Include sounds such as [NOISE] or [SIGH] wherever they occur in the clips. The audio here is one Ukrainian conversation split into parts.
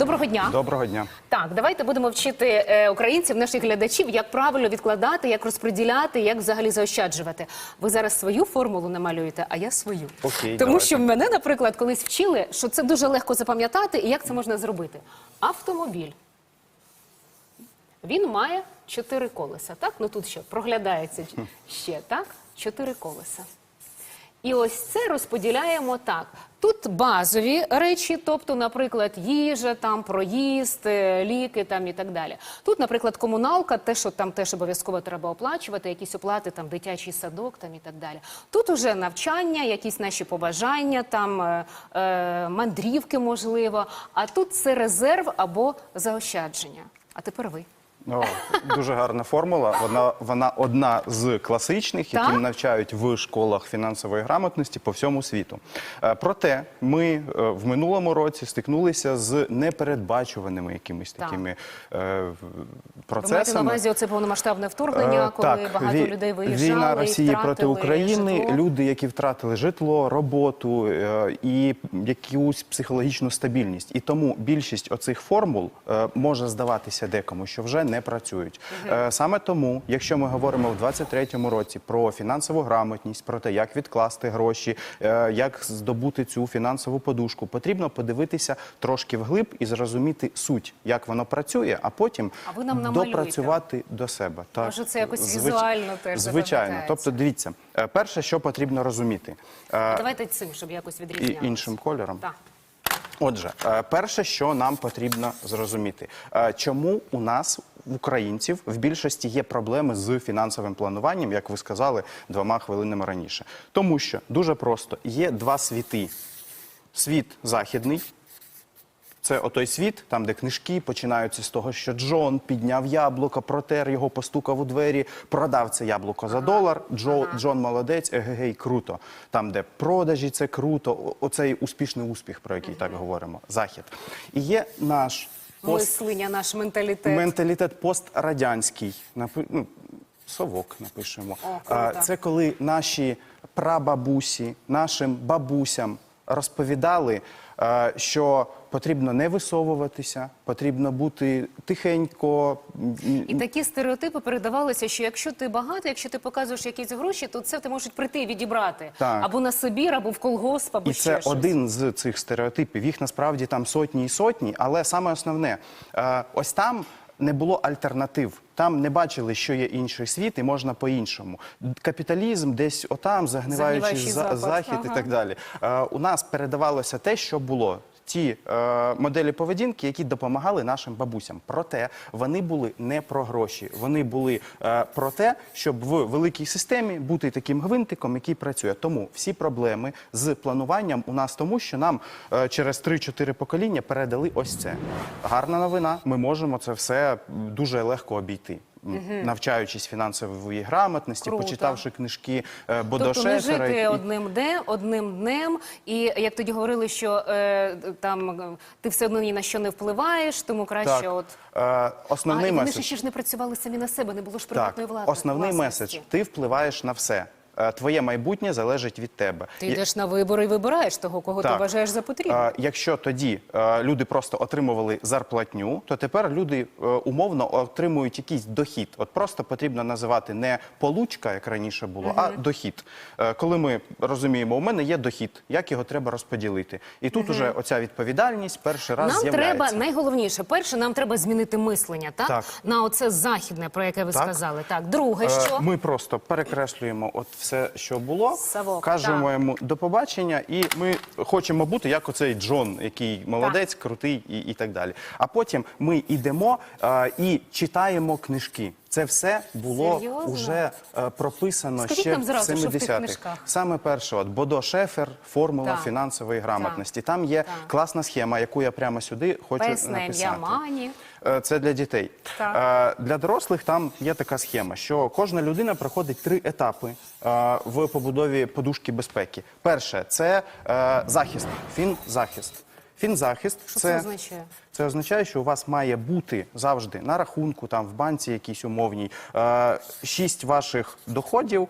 Доброго дня. Доброго дня. Так, давайте будемо вчити е, українців, наших глядачів, як правильно відкладати, як розподіляти, як взагалі заощаджувати. Ви зараз свою формулу намалюєте, а я свою. Окей, Тому давайте. що мене, наприклад, колись вчили, що це дуже легко запам'ятати, і як це можна зробити. Автомобіль. Він має чотири колеса. Так, ну тут що проглядається ще так, чотири колеса. І ось це розподіляємо так. Тут базові речі, тобто, наприклад, їжа, там проїзд, е, ліки там і так далі. Тут, наприклад, комуналка, те, що там теж обов'язково треба оплачувати, якісь оплати, там дитячий садок, там і так далі. Тут уже навчання, якісь наші побажання, там е, е, мандрівки, можливо. А тут це резерв або заощадження. А тепер ви. О, дуже гарна формула. Вона, вона одна з класичних, Так? навчають в школах фінансової грамотності по всьому світу. Е, Проте ми е, в минулому році стикнулися з непередбачуваними якимись Так. такими е, в- Ви маєте на процесами. увазі оце повномасштабне вторгнення, Е, коли так, багато ві- людей виїжджали, Війна Росії проти України, житло. люди, які втратили житло, роботу е, і якусь психологічну стабільність. І тому більшість оцих формул е, може здаватися декому, що вже не працюють. Е, Саме тому, якщо ми говоримо в 23-му році про фінансову грамотність, про те, як відкласти гроші, е, як здобути цю фінансову подушку, потрібно подивитися трошки вглиб і зрозуміти суть, як воно працює, а потім А ви нам допрацювати до себе. Так. Може, це якось візуально теж Звичайно. Тобто, дивіться, е, перше, що потрібно розуміти, Давайте цим, щоб якось і відрізнялося. іншим кольором. Так. Отже, перше, що нам потрібно зрозуміти, чому у нас, українців, в більшості є проблеми з фінансовим плануванням, як ви сказали двома хвилинами раніше. Тому що дуже просто є два світи: світ західний. Це отой світ, там, де книжки починаються з того, що Джон підняв яблуко, протер його, постукав у двері, продав це яблуко за долар. Джо, Джон молодець, егегей, круто. Там, де продажі, це круто. Оцей успішний успіх, про який так говоримо. Захід. І є наш. Мислення, наш менталітет. менталітет пострадянський. Напи... Ну, совок напишемо. О, круто. А, Це коли наші прабабусі, нашим бабусям розповідали, е, що потрібно не висовуватися, потрібно бути тихенько. І такі стереотипи передавалися, що якщо ти багатий, якщо ти показуєш якісь гроші, то це ти можуть прийти і відібрати. Так. Або на Сибір, або в колгосп, або І ще це щось. один з цих стереотипів. Їх насправді там сотні і сотні, але саме основне, е, ось там не було альтернатив. Там не бачили, що є інший світ, і можна по-іншому. Капіталізм десь отам, загниваючий Загниваючий за- захід і так далі. Е, у нас передавалося те, що було. Ті е, моделі поведінки, які допомагали нашим бабусям. Проте вони були не про гроші. Вони були е, про те, щоб в великій системі бути таким гвинтиком, який працює. Тому всі проблеми з плануванням у нас тому, що нам е, через 3-4 покоління передали ось це. Гарна новина. Ми можемо це все дуже легко обійти. Навчаючись фінансової грамотності, Круто. почитавши книжки е, Тобто не жити і- одним днем, одним днем, і як тоді говорили, що е, там ти все одно ні на що не впливаєш, тому краще Так. от. Е, А, основний і вони меседж. ще ж не працювали самі на себе, не було ж приватної влади. основний меседж. Ти впливаєш на все. Е, Твоє майбутнє залежить від тебе. Ти йдеш на вибори і вибираєш того, кого ти вважаєш за потрібне. Якщо тоді е, люди просто отримували зарплатню, то тепер люди е, умовно отримують якийсь дохід. От просто потрібно називати не получка, як раніше було, а дохід. Коли ми розуміємо, у мене є дохід, як його треба розподілити. І тут уже оця відповідальність перший раз Нам з'являється. треба найголовніше. Перше, нам треба змінити мислення, так? Так. на оце західне, про яке ви Так. сказали. Так, друге, що Ми просто перекреслюємо от все, що було, Савок, кажемо так. йому до побачення, і ми хочемо бути як оцей Джон, який молодець, крутий і, і так далі. А потім ми йдемо е, і читаємо книжки. Це все було Серйозно? вже е, прописано Скажіть ще нам в зразу, що в тих 70-х. книжках? Саме перше, от Бодо Шефер, формула Так. фінансової грамотності. Там є класна схема, яку я прямо сюди хочу песне написати. ім'я Мані. Е, Це для дітей. Так. Е, Для дорослих там є така схема, що кожна людина проходить три етапи е, в побудові подушки безпеки. Перше це захист, фінзахист. Фінзахист Що це означає? Це означає, що у вас має бути завжди на рахунку, там в банці якійсь умовній, шість ваших доходів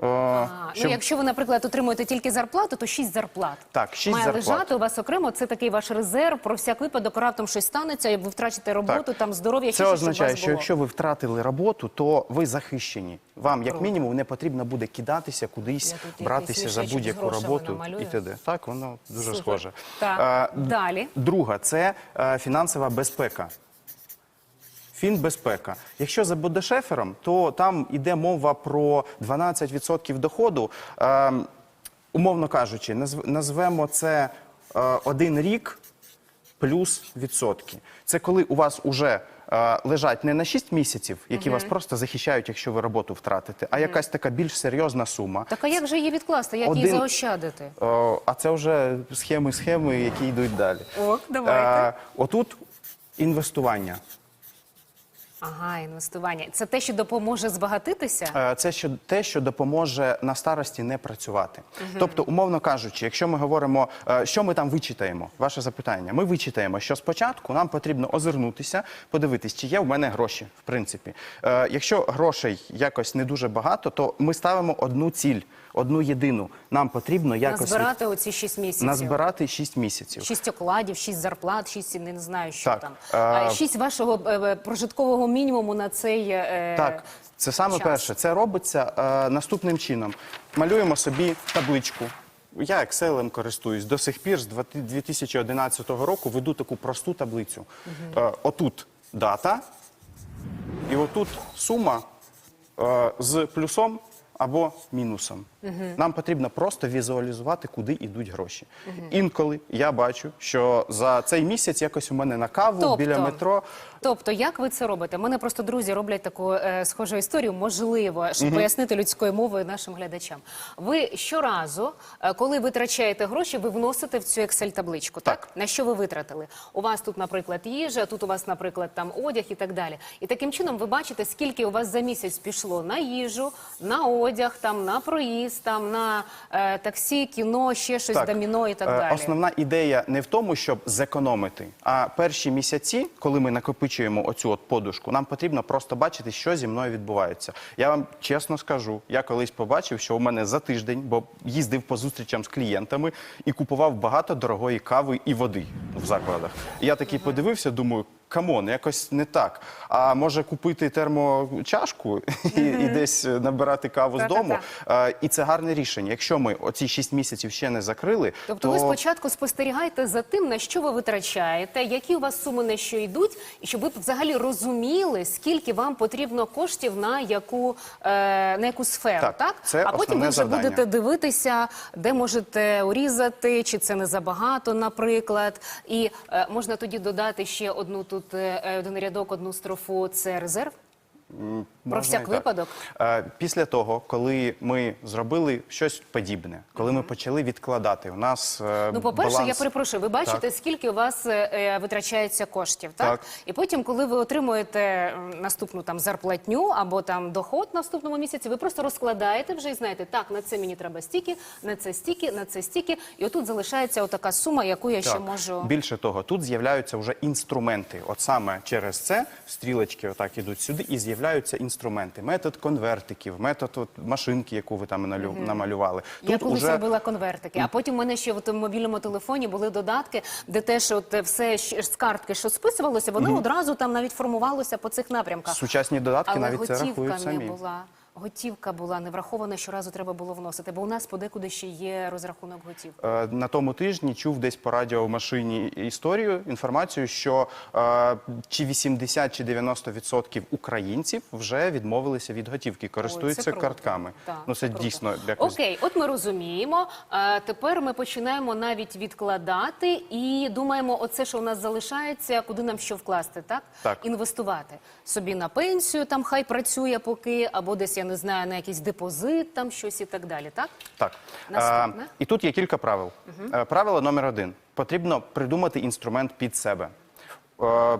А, щоб- Ну, якщо ви, наприклад, отримуєте тільки зарплату, то 6 зарплат. Так, шість Має зарплат. лежати у вас окремо. Це такий ваш резерв про всяк випадок, раптом щось станеться, і ви втрачите роботу, там здоров'я, Це щось, означає, що було. якщо ви втратили роботу, то ви захищені. Вам, як мінімум, не потрібно буде кидатися кудись, братися за будь-яку роботу і т.д. Так, воно дуже Супер. схоже. Так, Е, далі. Друга це е, фінансова безпека. Фінбезпека. Якщо за Бодешефером, то там іде мова про 12% доходу. Е, умовно кажучи, назв- назвемо це е, один рік плюс відсотки. Це коли у вас уже е, лежать не на 6 місяців, які вас просто захищають, якщо ви роботу втратите, а якась така більш серйозна сума. Так а як же її відкласти? Як її заощадити? Е, а це вже схеми, схеми, які йдуть далі. Ок, давайте. Е, отут інвестування. Ага, інвестування. Це те, що допоможе збагатитися? Е, Це що те, що допоможе на старості не працювати. Тобто, умовно кажучи, якщо ми говоримо, е, що ми там вичитаємо, ваше запитання, ми вичитаємо, що спочатку нам потрібно озирнутися, подивитись, чи є в мене гроші, в принципі. Е, Якщо грошей якось не дуже багато, то ми ставимо одну ціль, одну єдину. Нам потрібно якось Назбирати оці 6 місяців. назбирати 6 місяців. Шість окладів, шість зарплат, шість не знаю, що Так, там. Шість вашого е, е, прожиткового мінімуму на цей е, Так, це саме час. перше. Це робиться наступним чином. Малюємо собі табличку. Я Excel користуюсь до сих пір з 20- 2011 року веду таку просту таблицю. Отут дата, і отут сума з плюсом або мінусом. Нам потрібно просто візуалізувати, куди йдуть гроші. Інколи я бачу, що за цей місяць якось у мене на каву Тобто? біля метро. Тобто, як ви це робите? У мене просто друзі роблять таку е, схожу історію, можливо, щоб пояснити людською мовою нашим глядачам. Ви щоразу, е, коли витрачаєте гроші, ви вносите в цю Excel-табличку, так? Так. На що ви витратили? У вас тут, наприклад, їжа, тут у вас, наприклад, там одяг і так далі. І таким чином ви бачите, скільки у вас за місяць пішло на їжу, на одяг, там на проїзд, там на е, таксі, кіно, ще щось, доміно і так Е, далі. Основна ідея не в тому, щоб зекономити, а перші місяці, коли ми накопичуємо оцю от подушку, нам потрібно просто бачити, що зі мною відбувається. Я вам чесно скажу, я колись побачив, що у мене за тиждень, бо їздив по зустрічам з клієнтами і купував багато дорогої кави і води в закладах. І я такий подивився, думаю. Камон, якось не так. А може купити термочашку [LAUGHS] і, і десь набирати каву з дому. Е, І це гарне рішення. Якщо ми оці 6 місяців ще не закрили, Тобто то ви спочатку спостерігаєте за тим, на що ви витрачаєте, які у вас суми на що йдуть, і щоб ви взагалі розуміли, скільки вам потрібно коштів на яку, е, на яку сферу, так? Так, це а потім основне ви вже завдання. будете дивитися, де можете урізати, чи це не забагато, наприклад. І е, можна тоді додати ще одну тут е, один рядок, одну строфу. Це резерв. Про всяк так. випадок. Е, Після того, коли ми зробили щось подібне, коли ми почали відкладати, у нас е, Ну, по-перше, баланс... я перепрошую, ви бачите, Так. скільки у вас е, витрачається коштів, так? Так. І потім, коли ви отримуєте наступну там зарплатню або там доход наступному місяці, ви просто розкладаєте вже і знаєте, так, на це мені треба стільки, на це стільки, на це стільки. І отут залишається отака сума, яку я ще можу. Більше того, тут з'являються вже інструменти. От саме через це стрілочки отак ідуть сюди, і з'являються інструменти. Метод конвертиків, метод от, машинки, яку ви там налю- намалювали. Я колись уже робила конвертики, а потім у мене ще от в мобільному телефоні були додатки, де теж от все з картки, що списувалося, воно одразу там навіть формувалося по цих напрямках. сучасні додатки Але навіть це готівка рахують не самі. була. Готівка була не врахована, щоразу треба було вносити, бо у нас подекуди ще є розрахунок готівки. Е, На тому тижні чув десь по радіо в машині історію, інформацію, що е, чи 80 чи 90 відсотків українців вже відмовилися від готівки, користуються круто. картками. Так, ну це круто. дійсно якось Окей, от ми розуміємо. Е, тепер ми починаємо навіть відкладати і думаємо, оце, що у нас залишається, куди нам що вкласти, так? Так. Інвестувати собі на пенсію, там хай працює поки, або десь я не знаю на якийсь депозит, там щось і так далі. Так Так. Наступне. Е, і тут є кілька правил. Е, правило номер один. Потрібно придумати інструмент під себе. Е,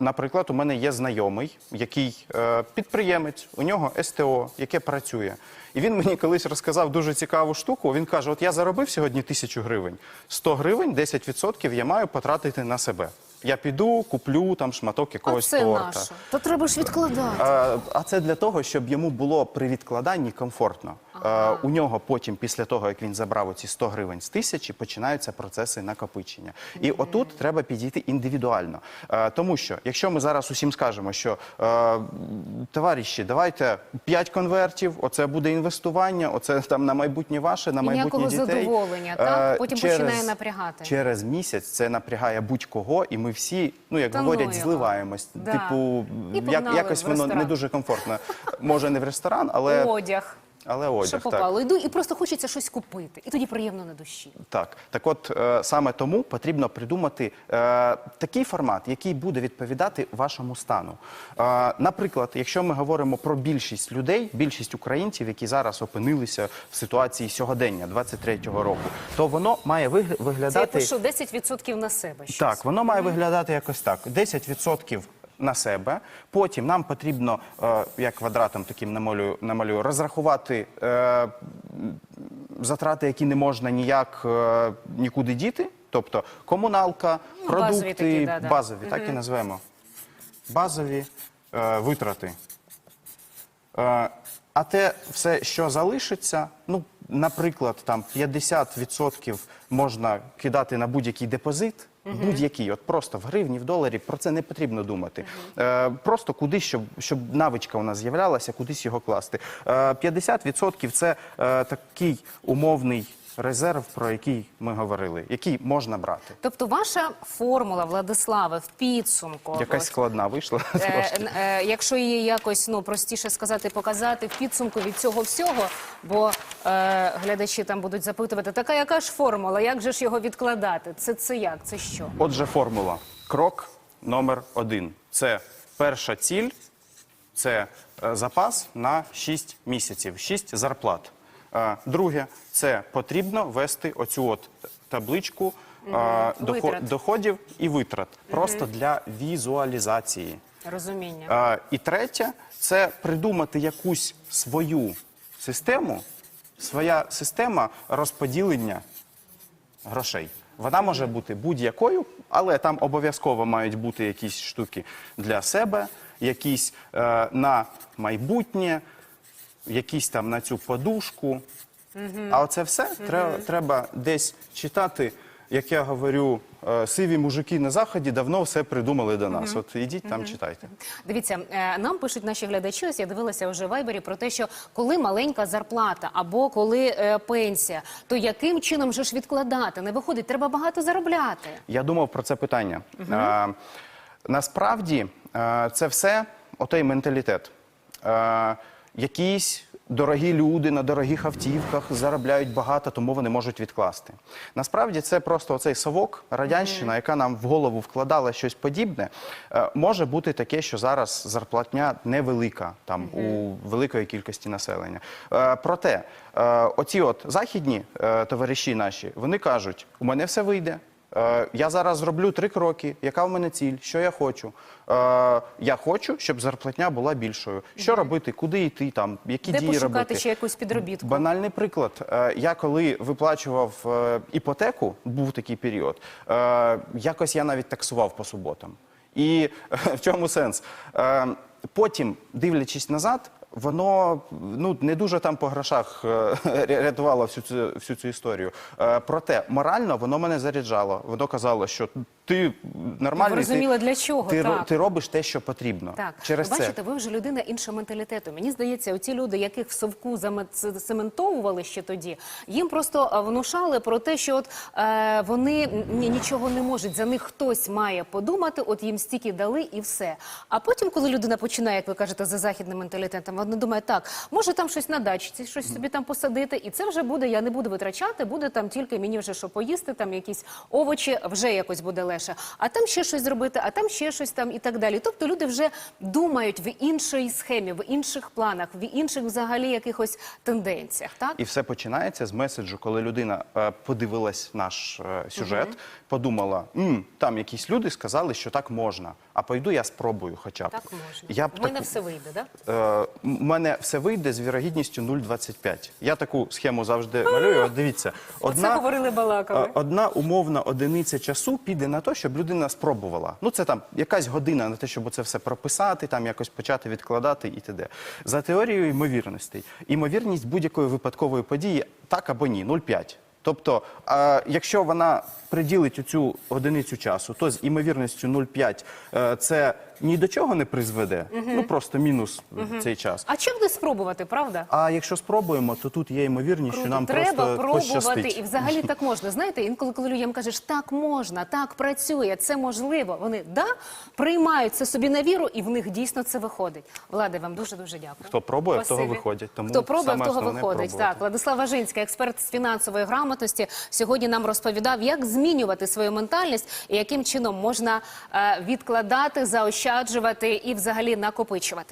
наприклад, у мене є знайомий, який е, підприємець, у нього СТО, яке працює. І він мені колись розказав дуже цікаву штуку. Він каже: от я заробив сьогодні тисячу гривень, 100 гривень, 10% я маю потратити на себе. Я піду, куплю там шматок а якогось це торта. наше. То треба ж відкладати. А, а це для того, щоб йому було при відкладанні комфортно. Е, у нього потім, після того як він забрав оці 100 гривень з тисячі, починаються процеси накопичення. І отут треба підійти індивідуально. Е, тому що, якщо ми зараз усім скажемо, що е, товариші, давайте 5 конвертів, оце буде інвестування, оце там на майбутнє ваше, на майбутнє ніякого дітей. задоволення, так? Потім починає напрягати. Через місяць це напрягає будь-кого, і ми всі, ну як говорять, зливаємось. Да. Типу, як, якось воно не дуже комфортно. Може, не в ресторан, але, Одяг. Але Що одяг. Так. йду і просто хочеться щось купити. І тоді приємно на душі. Так, так от е, саме тому потрібно придумати е, такий формат, який буде відповідати вашому стану. Е, наприклад, якщо ми говоримо про більшість людей, більшість українців, які зараз опинилися в ситуації сьогодення 23-го року, то воно має вигля- Це я виглядати пишу 10% на себе. Щось. так, воно має виглядати якось так: 10% на себе. Потім нам потрібно, е, я квадратом таким намалюю, намалюю розрахувати е, затрати, які не можна ніяк е, нікуди діти. Тобто комуналка, Ну, продукти, базові такі, да-да. базові, так і назвемо. Базові е, витрати. Е, а те все, що залишиться, ну, наприклад, там 50% можна кидати на будь-який депозит, будь-який, от просто в гривні, в доларі, про це не потрібно думати. Е, просто кудись, щоб, щоб навичка у нас з'являлася, кудись його класти. Е, 50% це е, такий умовний резерв, про який ми говорили, який можна брати. Тобто ваша формула, Владиславе, в підсумку. Якась складна вийшла. [LAUGHS] е, е, якщо її якось ну простіше сказати, показати в підсумку від цього всього, бо е, глядачі там будуть запитувати, така яка ж формула, як же ж його відкладати? Це це як? Це що? Отже, формула. Крок номер один. Це перша ціль, це е, запас на 6 місяців, 6 зарплат. Друге, це потрібно вести оцю от табличку е, дохо- Витрат. доходів і витрат. Просто для візуалізації. Розуміння. Е, І третє це придумати якусь свою систему, своя система розподілення грошей. Вона може бути будь-якою, але там обов'язково мають бути якісь штуки для себе, якісь е, на майбутнє, якісь там на цю подушку. А оце все треба, треба десь читати. Як я говорю, е, сиві мужики на заході давно все придумали до нас. От ідіть там, читайте. Дивіться, е, нам пишуть наші глядачі. Ось я дивилася вже в Вайбері про те, що коли маленька зарплата або коли е, пенсія, то яким чином же ж відкладати? Не виходить, треба багато заробляти. Я думав про це питання. Насправді е, це все отой менталітет. Е, якісь дорогі люди на дорогих автівках заробляють багато, тому вони можуть відкласти. Насправді це просто оцей совок, радянщина, яка нам в голову вкладала щось подібне. Е, може бути таке, що зараз зарплатня невелика там у великої кількості населення. Е, проте е, оці от західні товариші наші, вони кажуть, у мене все вийде. Е, Я зараз зроблю три кроки. Яка в мене ціль? Що я хочу? Е, Я хочу, щоб зарплатня була більшою. Що робити? Куди йти? Там які Де дії пошукати робити? ще якусь підробітку? Банальний приклад. Е, Я коли виплачував е, іпотеку, був такий період. е, Якось я навіть таксував по суботам. І е, [LAUGHS] в чому сенс? Е, Потім, дивлячись назад, воно ну не дуже там по грошах е, [LAUGHS] рятувало всю цю всю цю історію. Е, Проте морально воно мене заряджало. Воно казало, що ти нормальний. Ви розуміли, для чого, Ти, так. ти робиш те, що потрібно. Так, Через ви це. бачите, ви вже людина іншого менталітету. Мені здається, оці люди, яких в совку заме- ще тоді, їм просто е, внушали про те, що от е, вони ні, нічого не можуть. За них хтось має подумати, от їм стільки дали і все. А потім, коли людина починає, як ви кажете, за західним менталітетом, вона думає, так, може там щось на дачці, щось собі там посадити, і це вже буде, я не буду витрачати, буде там тільки мені вже що поїсти, там якісь овочі, вже якось буде легше. А там ще щось зробити, а там ще щось там і так далі. Тобто люди вже думають в іншій схемі, в інших планах, в інших взагалі якихось тенденціях. Так І все починається з меседжу, коли людина е, подивилась наш е, сюжет, подумала, «М, там якісь люди сказали, що так можна. А пойду я спробую хоча б. так можна. Я б В мене таку- все вийде, да? Е, У мене все вийде з вірогідністю 0,25. Я таку схему завжди малюю. От дивіться, Оце говорили балакали. е, одна умовна одиниця часу піде на те, щоб людина спробувала. Ну це там якась година на те, щоб це все прописати, там якось почати відкладати і т.д. За теорією ймовірностей, ймовірність будь-якої випадкової події так або ні 0,5. Тобто, а, якщо вона приділить цю одиницю часу, то з імовірністю 0,5 е, це ні до чого не призведе, ну просто мінус цей час. А чим не спробувати, правда? А якщо спробуємо, то тут є ймовірність, що нам Треба просто пробувати, пощастить. і взагалі так можна. Знаєте, інколи, коли людям кажеш, так можна, так працює, це можливо. Вони да приймають це собі на віру, і в них дійсно це виходить. Влади, вам дуже дуже дякую. Хто пробує, в того Спасибі. виходять. Тому Хто пробує, в саме того основне виходить. пробувати. Так, Владислав Важинський, експерт з фінансової грамотності, сьогодні нам розповідав, як змінювати свою ментальність і яким чином можна е, відкладати, заощаджувати і взагалі накопичувати.